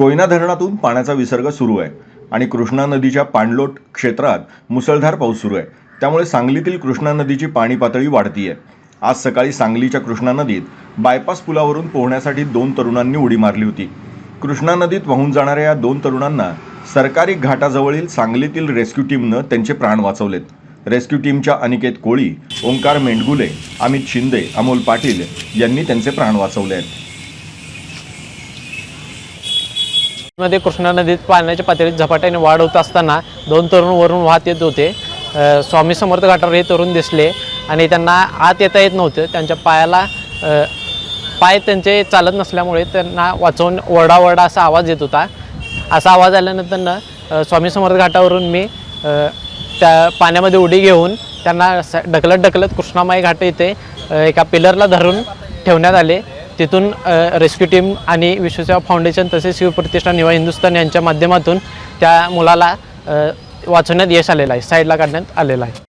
कोयना धरणातून पाण्याचा विसर्ग सुरू आहे आणि कृष्णा नदीच्या पाणलोट क्षेत्रात मुसळधार पाऊस सुरू आहे. त्यामुळे सांगलीतील कृष्णा नदीची पाणी पातळी आहे आज सकाळी सांगलीच्या कृष्णा नदीत बायपास पुलावरून पोहण्यासाठी दोन तरुणांनी उडी मारली होती. कृष्णा नदीत वाहून जाणाऱ्या या दोन तरुणांना सरकारी घाटाजवळील सांगलीतील रेस्क्यू टीमनं त्यांचे प्राण वाचवलेत. रेस्क्यू टीमच्या अनिकेत कोळी ओंकार मेंडगुले अमित शिंदे अमोल पाटील यांनी त्यांचे प्राण वाचवले आहेत. मध्ये कृष्णा नदीत पाण्याच्या पातळीत झपाट्याने वाढ होत असताना दोन तरुण वरून वाहत येत होते. स्वामी समर्थ घाटावर हे तरुण दिसले आणि त्यांना आत येता येत नव्हतं. त्यांच्या पायाला पाय त्यांचे चालत नसल्यामुळे त्यांना वाचवून ओरडाओरडा असा आवाज येत होता. असा आवाज आल्यानंतर स्वामी समर्थ घाटावरून मी त्या पाण्यामध्ये उडी घेऊन त्यांना स- ढकलत ढकलत कृष्णामाई घाट येथे एका पिलरला धरून ठेवण्यात आले. तिथून रेस्क्यू टीम आणि विश्वसेवा फाउंडेशन तसेच शिवप्रतिष्ठान युवा हिंदुस्थान यांच्या माध्यमातून त्या मुलाला वाचवण्यात यश आलेलं आहे साईडला काढण्यात आलेलं आहे.